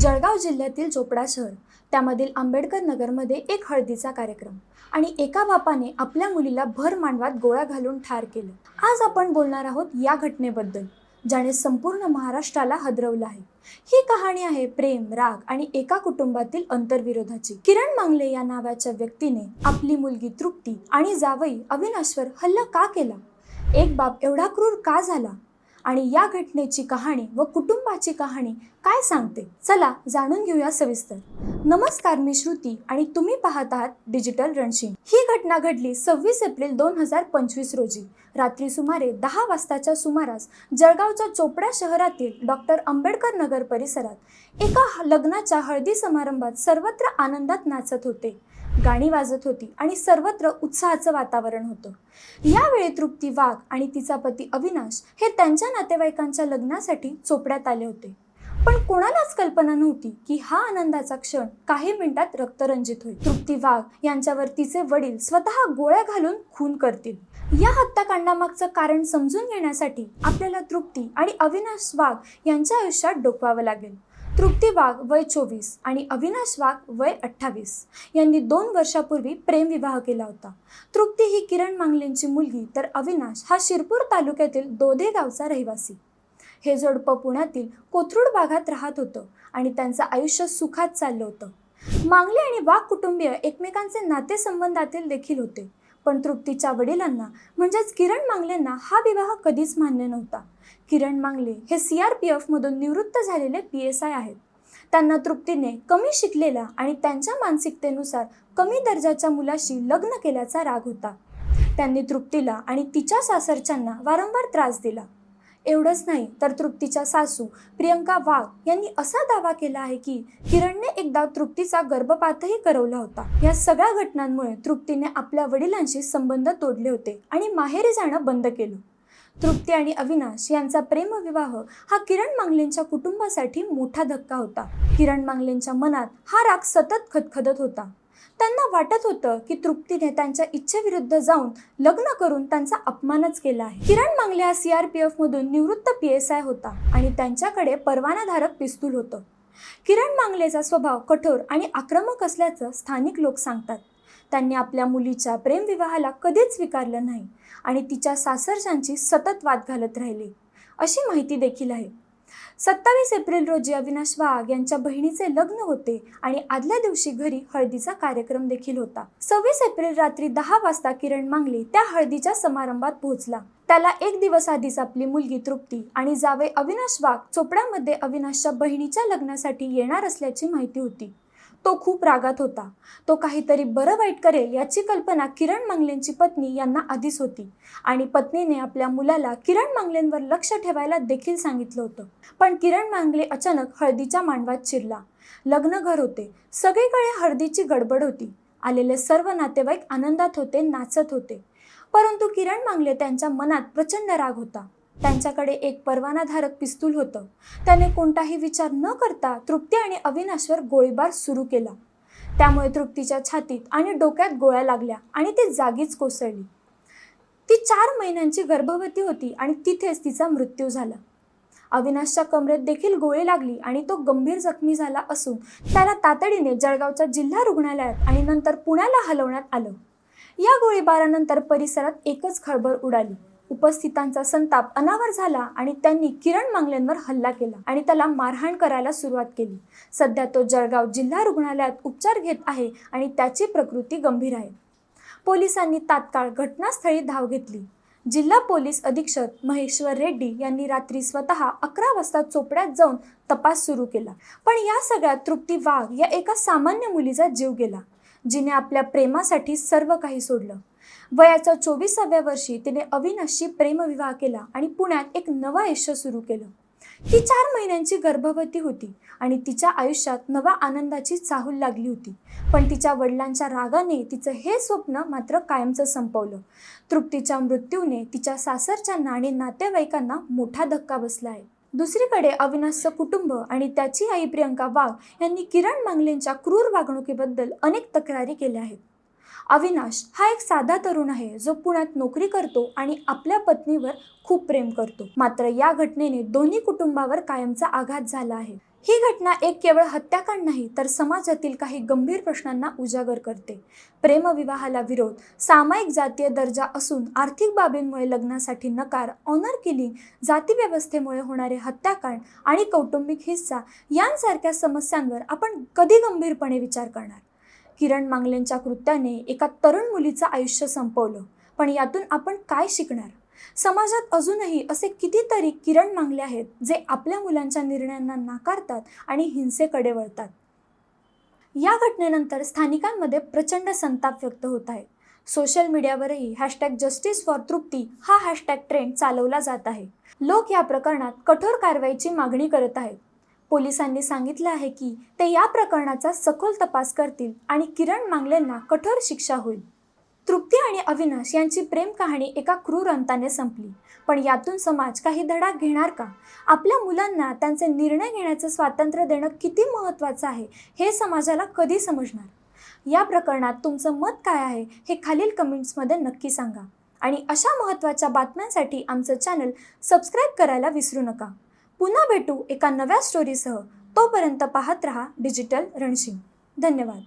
जळगाव जिल्ह्यातील चोपडा शहर. त्यामधील आंबेडकर नगरमध्ये एक हळदीचा कार्यक्रम. आणि एका बापाने आपल्या मुलीला भर मांडवात गोळ्या घालून ठार केलं. आज आपण बोलणार आहोत या घटनेबद्दल ज्याने संपूर्ण महाराष्ट्राला हदरवलं आहे. ही कहाणी आहे प्रेम राग आणि एका कुटुंबातील अंतर्विरोधाची. किरण मांगले या नावाच्या व्यक्तीने आपली मुलगी तृप्ती आणि जावई अविनाशवर हल्ला का केला? एक बाप एवढा क्रूर का झाला? आणि या घटनेची कहाणी व कुटुंबाची कहाणी काय सांगते? चला जाणून घेऊया सविस्तर. नमस्कार मी श्रुती आणि तुम्ही पाहत आहात डिजिटल रणशिंग. ही घटना घडली सव्वीस एप्रिल दोन हजार पंचवीस रोजी. रात्री सुमारे दहा वाजताच्या सुमारास जळगावच्या चोपडा शहरातील डॉक्टर आंबेडकर नगर परिसरात एका लग्नाच्या हळदी समारंभात सर्वत्र आनंदात नाचत होते. गाणी वाजत होती आणि सर्वत्र उत्साहाचं वातावरण होतं. यावेळी तृप्ती वाघ आणि तिचा पती अविनाश हे त्यांच्या नातेवाईकांच्या लग्नासाठी चोपड्यात आले होते. पण कोणालाच कल्पना नव्हती की हा आनंदाचा क्षण काही मिनिटात रक्तरंजित होईल. तृप्ती वाघ यांच्यावर तिचे वडील स्वतः गोळ्या घालून खून करतील. या हत्याकांडामागचं कारण समजून घेण्यासाठी आपल्याला तृप्ती आणि अविनाश वाघ यांच्या आयुष्यात डोकवावं लागेल. तृप्ती वाघ वय चोवीस आणि अविनाश वाघ वय अठ्ठावीस यांनी दोन वर्षापूर्वी प्रेमविवाह केला होता. तृप्ती ही किरण मांगलेंची मुलगी तर अविनाश हा शिरपूर तालुक्यातील दोधे गावचा रहिवासी. हे जोडपं पुण्यातील कोथरूड भागात राहत होतं आणि त्यांचं आयुष्य सुखात चाललं होतं. मांगले आणि वाघ कुटुंबीय एकमेकांचे नातेसंबंधातील देखील होते. पण तृप्तीच्या वडिलांना म्हणजेच किरण मांगलेंना हा विवाह कधीच मान्य नव्हता. किरण मांगले हे सी आर पी एफमधून निवृत्त झालेले पी एस आय आहेत. त्यांना तृप्तीने कमी शिकलेला आणि त्यांच्या मानसिकतेनुसार कमी दर्जाच्या मुलाशी लग्न केल्याचा राग होता. त्यांनी तृप्तीला आणि तिच्या सासरच्यांना वारंवार त्रास दिला. एवढंच नाही तर तृप्तीच्या सासू प्रियंका वाघ यांनी असा दावा केला आहे की किरणने एकदा तृप्तीचा गर्भपातही करवला होता. या सगळ्या घटनांमुळे तृप्तीने आपल्या वडिलांशी संबंध तोडले होते आणि माहेरी जाणं बंद केलं. तृप्ती आणि अविनाश यांचा प्रेमविवाह हा किरण मांगलेंच्या कुटुंबासाठी मोठा धक्का होता. किरण मांगलेंच्या मनात हा राग सतत खदखदत होता. त्यांना वाटत होतं की तृप्तीने त्यांच्या इच्छेविरुद्ध जाऊन लग्न करून त्यांचा अपमानच केला आहे. किरण मांगले हा सी आर पी एफमधून निवृत्त पी एस आय होता आणि त्यांच्याकडे परवानाधारक पिस्तूल होतं. किरण मांगलेचा स्वभाव कठोर आणि आक्रमक असल्याचं स्थानिक लोक सांगतात. त्यांनी आपल्या मुलीच्या प्रेमविवाहाला कधीच स्वीकारलं नाही आणि तिच्या सासरच्यांची सतत वाद घालत राहिले. अशी माहिती देखील आहे. सत्तावीस एप्रिल रोजी अविनाश वाघ यांच्या बहिणीचे लग्न होते आणि आदल्या दिवशी घरी हळदीचा कार्यक्रम देखील होता. सव्वीस एप्रिल रात्री दहा वाजता किरण मांगले त्या हळदीच्या समारंभात पोहोचला. त्याला एक दिवस आधीच आपली मुलगी तृप्ती आणि जावे अविनाश वाघ चोपड्यामध्ये अविनाशच्या बहिणीच्या लग्नासाठी येणार असल्याची माहिती होती. तो खूप रागात होता. तो काहीतरी बरं वाईट करेल याची कल्पना किरण मांगलेंची पत्नी यांना आधीच होती. आणि पत्नीने आपल्या मुलाला किरण मांगलेंवर लक्ष ठेवायला देखील सांगितलं होतं. पण किरण मांगले अचानक हळदीच्या मांडवात शिरला लग्न घर होते. सगळीकडे हळदीची गडबड होती. आलेले सर्व नातेवाईक आनंदात होते नाचत होते. परंतु किरण मांगले त्यांच्या मनात प्रचंड राग होता. त्यांच्याकडे एक परवानाधारक पिस्तूल होतं. त्याने कोणताही विचार न करता तृप्ती आणि अविनाशवर गोळीबार सुरू केला. त्यामुळे तृप्तीच्या छातीत आणि डोक्यात गोळ्या लागल्या आणि ती जागीच कोसळली. ती चार महिन्यांची गर्भवती होती आणि तिथेच तिचा मृत्यू झाला. अविनाशच्या कमरेत देखील गोळी लागली आणि तो गंभीर जखमी झाला असून त्याला तातडीने जळगावच्या जिल्हा रुग्णालयात आणि नंतर पुण्याला हलवण्यात आलं. या गोळीबारानंतर परिसरात एकच खळबळ उडाली. उपस्थितांचा संताप अनावर झाला आणि त्यांनी किरण मांगलेंवर हल्ला केला आणि त्याला मारहाण करायला सुरुवात केली. सध्या तो जळगाव जिल्हा रुग्णालयात उपचार घेत आहे आणि त्याची प्रकृती गंभीर आहे. पोलिसांनी तात्काळ घटनास्थळी धाव घेतली. जिल्हा पोलीस अधीक्षक महेश्वर रेड्डी यांनी रात्री स्वतः अकरा वाजता चोपड्यात जाऊन तपास सुरू केला. पण या सगळ्यात तृप्ती वाघ या एका सामान्य मुलीचा जीव गेला जिने आपल्या प्रेमासाठी सर्व काही सोडलं. वयाच्या चोवीसाव्या वर्षी तिने अविनाशशी प्रेमविवाह केला आणि पुण्यात एक नवं आयुष्य सुरू केलं. ती चार महिन्यांची गर्भवती होती आणि तिच्या आयुष्यात नवा आनंदाची चाहूल लागली होती. पण तिच्या वडिलांच्या रागाने तिचं हे स्वप्न मात्र कायमचं संपवलं. तृप्तीच्या मृत्यूने तिच्या सासरच्यांना आणि नातेवाईकांना मोठा धक्का बसला आहे. दुसरीकडे अविनाशचं कुटुंब आणि त्याची आई प्रियंका वाघ यांनी किरण मांगलेंच्या क्रूर वागणुकीबद्दल अनेक तक्रारी केल्या आहेत. अविनाश हा एक साधा तरुण आहे जो पुण्यात नोकरी करतो आणि आपल्या पत्नीवर खूप प्रेम करतो. मात्र या घटनेने दोन्ही कुटुंबावर कायमचा आघात झाला आहे. ही घटना एक केवळ हत्याकांड नाही तर समाजातील काही गंभीर प्रश्नांना उजागर करते. प्रेमविवाहाला विरोध सामायिक जातीय दर्जा असून आर्थिक बाबींमुळे लग्नासाठी नकार ऑनर किलिंग जातीव्यवस्थेमुळे होणारे हत्याकांड आणि कौटुंबिक हिस्सा यांसारख्या समस्यांवर आपण कधी गंभीरपणे विचार करणार? किरण मांगलेंच्या कृत्याने एका तरुण मुलीचं आयुष्य संपवलं. पण यातून आपण काय शिकणार? समाजात अजूनही असे कितीतरी किरण मांगले आहेत जे आपल्या मुलांच्या निर्णयांना नाकारतात आणि हिंसेकडे वळतात. या घटनेनंतर स्थानिकांमध्ये प्रचंड संताप व्यक्त होत आहे. सोशल मीडियावरही हॅशटॅग जस्टिस फॉर तृप्ती हा हॅशटॅग ट्रेंड चालवला जात आहे. लोक या प्रकरणात कठोर कारवाईची मागणी करत आहेत. पोलिसांनी सांगितलं आहे की ते या प्रकरणाचा सखोल तपास करतील आणि किरण मांगलेंना कठोर शिक्षा होईल. तृप्ती आणि अविनाश यांची प्रेम कहाणी एका क्रूर अंताने संपली. पण यातून समाज काही धडा घेणार का? आपल्या मुलांना त्यांचे निर्णय घेण्याचं स्वातंत्र्य देणं किती महत्त्वाचं आहे हे समाजाला कधी समजणार? या प्रकरणात तुमचं मत काय आहे हे खालील कमेंट्समध्ये नक्की सांगा. आणि अशा महत्त्वाच्या बातम्यांसाठी आमचं चॅनल सबस्क्राईब करायला विसरू नका. पुन्हा भेटू एका नव्या स्टोरीसह तोपर्यंत पाहत रहा डिजिटल रणशिंग. धन्यवाद.